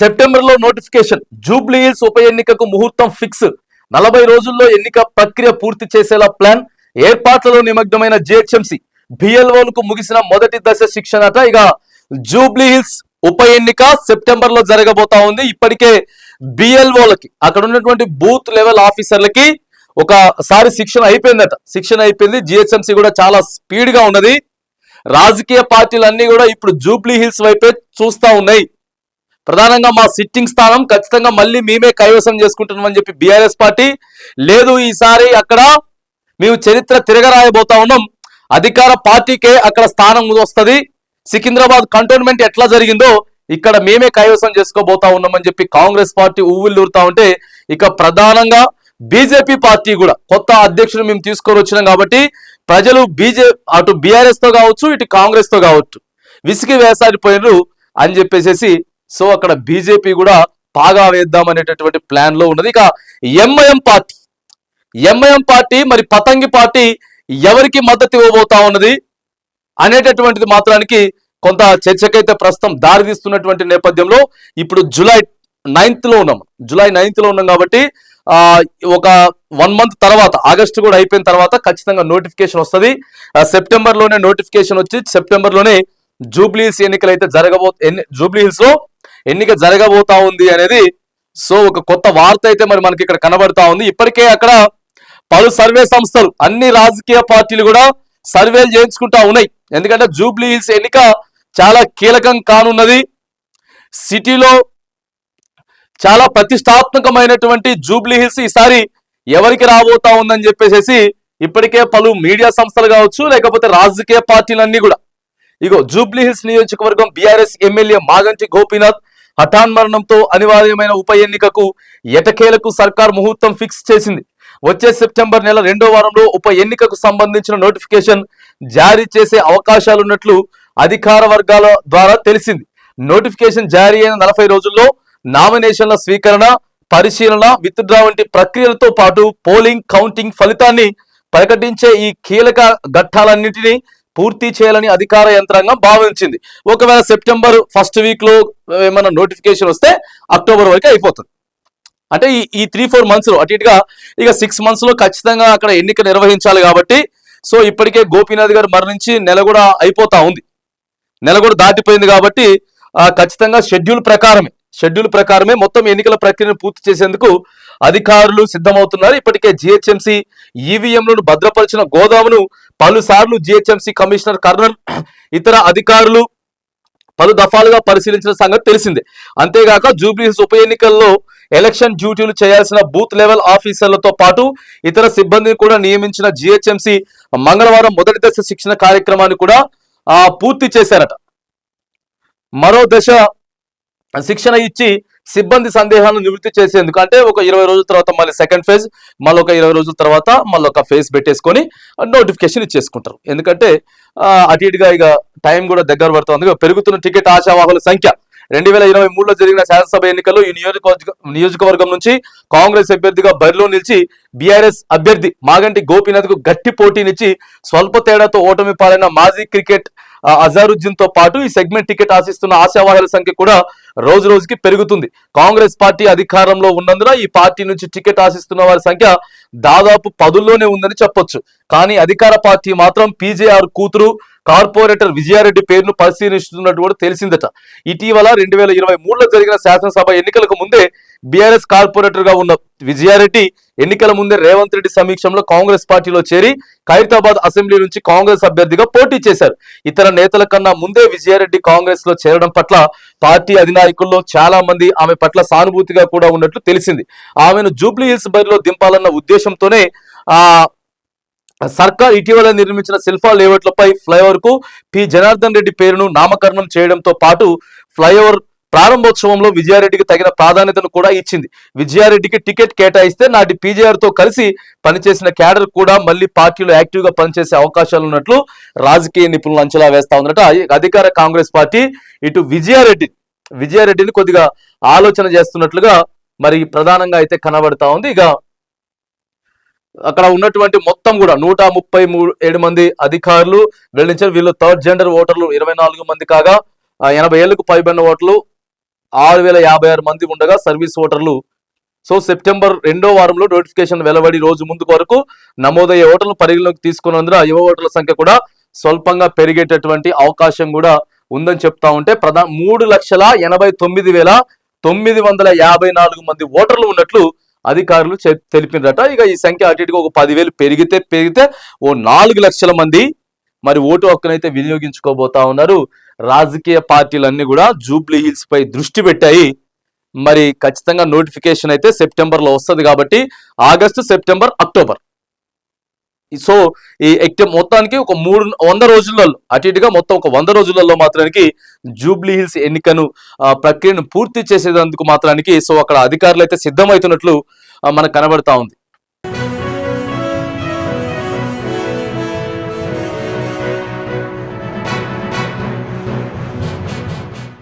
సెప్టెంబర్లో నోటిఫికేషన్. జూబ్లీహిల్స్ ఉప ఎన్నికకు ముహూర్తం ఫిక్స్. నలభై రోజుల్లో ఎన్నిక ప్రక్రియ పూర్తి చేసేలా ప్లాన్. ఏర్పాట్లలో నిమగ్నమైన జిహెచ్ఎంసి. బిఎల్ఓలకు ముగిసిన మొదటి దశ శిక్షణట ఇక జూబ్లీహిల్స్ ఉప ఎన్నిక సెప్టెంబర్లో జరగబోతా ఉంది. ఇప్పటికే బిఎల్ఓలకి అక్కడ ఉన్నటువంటి బూత్ లెవెల్ ఆఫీసర్లకి ఒకసారి శిక్షణ అయిపోయిందట. శిక్షణ అయిపోయింది. జిహెచ్ఎంసీ కూడా చాలా స్పీడ్గా ఉన్నది. రాజకీయ పార్టీలన్నీ కూడా ఇప్పుడు జూబ్లీ హిల్స్ వైపే చూస్తా ఉన్నాయి. ప్రధానంగా మా సిట్టింగ్ స్థానం ఖచ్చితంగా మళ్ళీ మేమే కైవసం చేసుకుంటున్నామని చెప్పి బీఆర్ఎస్ పార్టీ లేదు ఈసారి అక్కడ మేము చరిత్ర తిరగరాయబోతా ఉన్నాం. అధికార పార్టీకే అక్కడ స్థానం వస్తుంది. సికింద్రాబాద్ కంటోన్మెంట్ ఎట్లా జరిగిందో ఇక్కడ మేమే కైవసం చేసుకోబోతా ఉన్నామని చెప్పి కాంగ్రెస్ పార్టీ ఊవిల్లూరుతా ఉంటే ఇక ప్రధానంగా బీజేపీ పార్టీ కూడా కొత్త అధ్యక్షుడు మేము తీసుకొని వచ్చినాం కాబట్టి ప్రజలు బీజే అటు బీఆర్ఎస్తో కావచ్చు ఇటు కాంగ్రెస్తో కావచ్చు విసిగి వేసారిపోయినరు అని చెప్పేసి సో అక్కడ బీజేపీ కూడా పాగా వేద్దాం అనేటటువంటి ప్లాన్లో ఉన్నది. ఇక ఎంఐఎం పార్టీ ఎంఐఎం పార్టీ మరి పతంగి పార్టీ ఎవరికి మద్దతు ఇవ్వబోతా ఉన్నది అనేటటువంటిది మాత్రానికి కొంత చర్చకైతే ప్రస్తుతం దారితీస్తున్నటువంటి నేపథ్యంలో ఇప్పుడు జూలై నైన్త్లో ఉన్నాం. జూలై నైన్త్లో ఉన్నాం కాబట్టి ఆ ఒక వన్ మంత్ తర్వాత ఆగస్టు కూడా అయిపోయిన తర్వాత ఖచ్చితంగా నోటిఫికేషన్ వస్తుంది. సెప్టెంబర్లోనే నోటిఫికేషన్ వచ్చి సెప్టెంబర్లోనే జూబ్లీ హిల్స్ ఎన్నికలు అయితే జరగబో ఎన్ని జూబ్లీ హిల్స్లో ఎన్నిక జరగబోతా ఉంది అనేది సో ఒక కొత్త వార్త అయితే మరి మనకి ఇక్కడ కనబడతా ఉంది. ఇప్పటికే అక్కడ పలు సర్వే సంస్థలు అన్ని రాజకీయ పార్టీలు కూడా సర్వేలు చేయించుకుంటా ఉన్నాయి. ఎందుకంటే జూబ్లీ హిల్స్ ఎన్నిక చాలా కీలకం కానున్నది. సిటీలో చాలా ప్రతిష్టాత్మకమైనటువంటి జూబ్లీ హిల్స్ ఈసారి ఎవరికి రాబోతా ఉందని చెప్పేసి ఇప్పటికే పలు మీడియా సంస్థలు కావచ్చు లేకపోతే రాజకీయ పార్టీలన్నీ కూడా ఇగో జూబ్లీ హిల్స్ నియోజకవర్గం బీఆర్ఎస్ ఎమ్మెల్యే మాగంటి గోపీనాథ్ హఠాన్ మరణంతో అనివార్యమైన ఉప ఎన్నికకు ఎటకేలకు సర్కార్ ముహూర్తం ఫిక్స్ చేసింది. వచ్చే సెప్టెంబర్ నెల రెండో వారంలో ఉప ఎన్నికకు సంబంధించిన నోటిఫికేషన్ జారీ చేసే అవకాశాలున్నట్లు అధికార వర్గాల ద్వారా తెలిసింది. నోటిఫికేషన్ జారీ అయిన నలభై రోజుల్లో నామినేషన్ల స్వీకరణ పరిశీలన విత్డ్రా వంటి ప్రక్రియలతో పాటు పోలింగ్ కౌంటింగ్ ఫలితాన్ని ప్రకటించే ఈ కీలక ఘట్టాలన్నింటినీ పూర్తి చేయాలని అధికార యంత్రాంగం భావించింది. ఒకవేళ సెప్టెంబర్ ఫస్ట్ వీక్లో ఏమైనా నోటిఫికేషన్ వస్తే అక్టోబర్ వరకు అయిపోతుంది. అంటే ఈ ఈ త్రీ ఫోర్ మంత్స్లో అటు ఇటుగా ఇక సిక్స్ మంత్స్లో ఖచ్చితంగా అక్కడ ఎన్నిక నిర్వహించాలి కాబట్టి సో ఇప్పటికే గోపీనాథ్ గారు మరణించి నెల కూడా అయిపోతా ఉంది. నెల కూడా దాటిపోయింది కాబట్టి ఖచ్చితంగా షెడ్యూల్ ప్రకారమే షెడ్యూల్ ప్రకారమే మొత్తం ఎన్నికల ప్రక్రియను పూర్తి చేసేందుకు అధికారులు సిద్ధమవుతున్నారు. ఇప్పటికే జిహెచ్ఎంసి ఈవీఎంలను భద్రపరిచిన గోదామును పలుసార్లు జిహెచ్ఎంసి కమిషనర్ కర్నల్ ఇతర అధికారులు పలు దఫాలుగా పరిశీలించిన సంగతి తెలిసిందే. అంతేగాక జూబ్లీహిల్స్ ఉప ఎన్నికల్లో ఎలక్షన్ డ్యూటీలు చేయాల్సిన బూత్ లెవెల్ ఆఫీసర్లతో పాటు ఇతర సిబ్బందిని కూడా నియమించిన జిహెచ్ఎంసి మంగళవారం మొదటి దశ శిక్షణ కార్యక్రమాన్ని కూడా పూర్తి చేశారట. మరో దశ శిక్షణ ఇచ్చి సిబ్బంది సందేహాలను నివృత్తి చేసేందుకు అంటే ఒక ఇరవై రోజుల తర్వాత మళ్ళీ సెకండ్ ఫేజ్ మళ్ళీ ఒక ఇరవై రోజుల తర్వాత మళ్ళీ ఒక ఫేజ్ పెట్టేసుకొని నోటిఫికేషన్ ఇచ్చేసుకుంటారు. ఎందుకంటే అటు ఇటుగా ఇక టైం కూడా దగ్గర పడుతుంది. పెరుగుతున్న టికెట్ ఆశావాహుల సంఖ్య. రెండు వేల ఇరవై మూడులో జరిగిన శాసనసభ ఎన్నికల్లో ఈ నియోజకవర్గ నియోజకవర్గం నుంచి కాంగ్రెస్ అభ్యర్థిగా బరిలో నిలిచి బీఆర్ఎస్ అభ్యర్థి మాగంటి గోపీనాథ్కు గట్టి పోటీనిచ్చి స్వల్ప తేడాతో ఓటమి పాలైన మాజీ క్రికెట్ అజారుద్దీన్తో పాటు ఈ సెగ్మెంట్ టికెట్ ఆశిస్తున్న ఆశావాహుల సంఖ్య కూడా రోజు రోజుకి పెరుగుతుంది. కాంగ్రెస్ పార్టీ అధికారంలో ఉన్నందున ఈ పార్టీ నుంచి టికెట్ ఆశిస్తున్న వారి సంఖ్య దాదాపు పదుల్లోనే ఉందని చెప్పొచ్చు. కానీ అధికార పార్టీ మాత్రం పీజేఆర్ కూతురు కార్పొరేటర్ విజయారెడ్డి పేరును పరిశీలిస్తున్నట్టు కూడా తెలిసిందట. ఇటీవల రెండు వేల ఇరవై మూడులో జరిగిన శాసనసభ ఎన్నికలకు ముందే బీఆర్ఎస్ కార్పొరేటర్గా ఉన్న విజయారెడ్డి ఎన్నికల ముందే రేవంత్ రెడ్డి సమీక్షంలో కాంగ్రెస్ పార్టీలో చేరి ఖైరతాబాద్ అసెంబ్లీ నుంచి కాంగ్రెస్ అభ్యర్థిగా పోటీ చేశారు. ఇతర నేతల కన్నా ముందే విజయారెడ్డి కాంగ్రెస్లో చేరడం పట్ల పార్టీ అధినాయకుల్లో చాలా మంది ఆమె పట్ల సానుభూతిగా కూడా ఉన్నట్లు తెలిసింది. ఆమెను జూబ్లీ హిల్స్ బరిలో దింపాలన్న ఉద్దేశంతోనే ఆ సర్కార్ ఇటీవల నిర్మించిన శిల్పా లేఅవుట్లపై ఫ్లైఓవర్కు పి. జనార్దన్ రెడ్డి పేరును నామకరణం చేయడంతో పాటు ఫ్లైఓవర్ ప్రారంభోత్సవంలో విజయారెడ్డికి తగిన ప్రాధాన్యతను కూడా ఇచ్చింది. విజయారెడ్డికి టికెట్ కేటాయిస్తే నాటి పీజేఆర్తో కలిసి పనిచేసిన క్యాడర్ కూడా మళ్ళీ పార్టీలో యాక్టివ్గా పనిచేసే అవకాశాలు ఉన్నట్లు రాజకీయ నిపుణులు అంచనా వేస్తా ఉందట అధికార కాంగ్రెస్ పార్టీ ఇటు విజయారెడ్డి విజయారెడ్డిని కొద్దిగా ఆలోచన చేస్తున్నట్లుగా మరి ప్రధానంగా అయితే కనబడతా ఉంది. ఇక అక్కడ ఉన్నటువంటి మొత్తం కూడా నూట ముప్పై మూడు ఏడు మంది అధికారులు వెల్లడించారు వీళ్ళు థర్డ్ జెండర్ ఓటర్లు ఇరవై నాలుగు మంది కాగా ఎనభై ఏళ్ళకు పైబడిన ఓటర్లు ఆరు వేల యాభై ఆరు మంది ఉండగా సర్వీస్ ఓటర్లు. సో సెప్టెంబర్ రెండో వారంలో నోటిఫికేషన్ వెలువడి రోజు ముందు వరకు నమోదయ్యే ఓటర్లు పరిగణలోకి తీసుకున్నందున యువ ఓటర్ల సంఖ్య కూడా స్వల్పంగా పెరిగేటటువంటి అవకాశం కూడా ఉందని చెప్తా ఉంటే ప్రధాన మూడు లక్షల ఎనభై తొమ్మిది వేల తొమ్మిది వందల యాభై నాలుగు మంది ఓటర్లు ఉన్నట్లు అధికారులు తెలిపినరట. ఇక ఈ సంఖ్య అటు ఒక పదివేలు పెరిగితే పెరిగితే ఓ నాలుగు లక్షల మంది మరి ఓటు హక్కునైతే వినియోగించుకోబోతా ఉన్నారు. రాజకీయ పార్టీలన్నీ కూడా జూబ్లీ హిల్స్ పై దృష్టి పెట్టాయి. మరి ఖచ్చితంగా నోటిఫికేషన్ అయితే సెప్టెంబర్లో వస్తుంది కాబట్టి ఆగస్టు సెప్టెంబర్ అక్టోబర్. సో ఈ ఎక్టే మొత్తానికి ఒక మూడు వంద రోజులలో అటు ఇటుగా మొత్తం ఒక వంద రోజులలో మాత్రానికి జూబ్లీ హిల్స్ ఎన్నికను ప్రక్రియను పూర్తి చేసేందుకు మాత్రానికి సో అక్కడ అధికారులు అయితే సిద్ధమవుతున్నట్లు మనకు కనబడతా ఉంది.